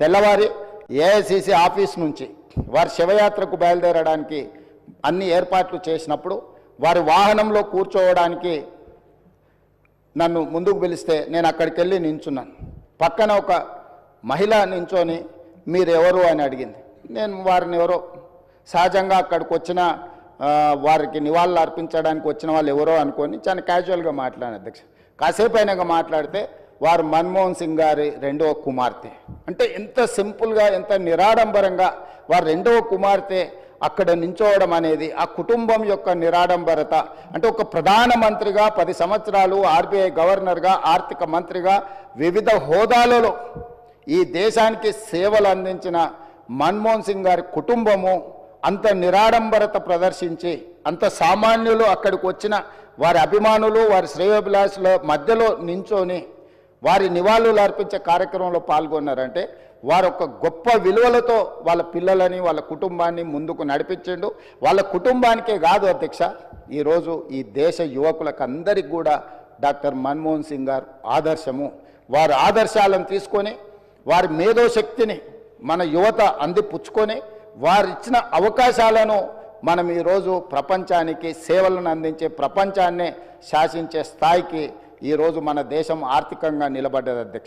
తెల్లవారి AICC office నుంచి వారి శివయాత్రకు బయలుదేరడానికి అన్ని ఏర్పాట్లు చేసినప్పుడు వారి వాహనంలో కూర్చోవడానికి నన్ను ముందుకు పిలిస్తే నేను అక్కడికి వెళ్ళి నించున్నాను. పక్కన ఒక మహిళ నించొని మీరెవరు? అని అడిగింది. నేను వారిని ఎవరో సహజంగా అక్కడికి వచ్చిన వారికి నివాళులు అర్పించడానికి వచ్చిన వాళ్ళు ఎవరో అనుకొని చాలా క్యాజువల్గా మాట్లాడాను అధ్యక్ష. కాసేపు అయినాక మాట్లాడితే వారు మన్మోహన్ సింగ్ గారి రెండవ కుమార్తె. అంటే ఎంత సింపుల్గా ఎంత నిరాడంబరంగా వారి రెండవ కుమార్తె అక్కడ నించోవడం అనేది ఆ కుటుంబం యొక్క నిరాడంబరత. అంటే ఒక ప్రధానమంత్రిగా పది సంవత్సరాలు ఆర్బీఐ గవర్నర్గా ఆర్థిక మంత్రిగా వివిధ హోదాలలో ఈ దేశానికి సేవలు అందించిన మన్మోహన్ సింగ్ గారి కుటుంబము అంత నిరాడంబరత ప్రదర్శించి అంత సామాన్యులు అక్కడికి వచ్చిన వారి అభిమానులు వారి శ్రేయోభిలాషుల మధ్యలో నించొని వారి నివాళులు అర్పించే కార్యక్రమంలో పాల్గొన్నారంటే వారు ఒక గొప్ప విలువలతో వాళ్ళ పిల్లలని వాళ్ళ కుటుంబాన్ని ముందుకు నడిపించిండు. వాళ్ళ కుటుంబానికే కాదు అధ్యక్ష ఈరోజు ఈ దేశ యువకులకు అందరికి కూడా డాక్టర్ మన్మోహన్ సింగ్ గారు ఆదర్శము. వారి ఆదర్శాలను తీసుకొని వారి మేధోశక్తిని మన యువత అందిపుచ్చుకొని వారు ఇచ్చిన అవకాశాలను మనం ఈరోజు ప్రపంచానికి సేవలను అందించే ప్రపంచాన్నే శాసించే స్థాయికి ఈరోజు మన దేశం ఆర్థికంగా నిలబడ్డది అధ్యక్ష.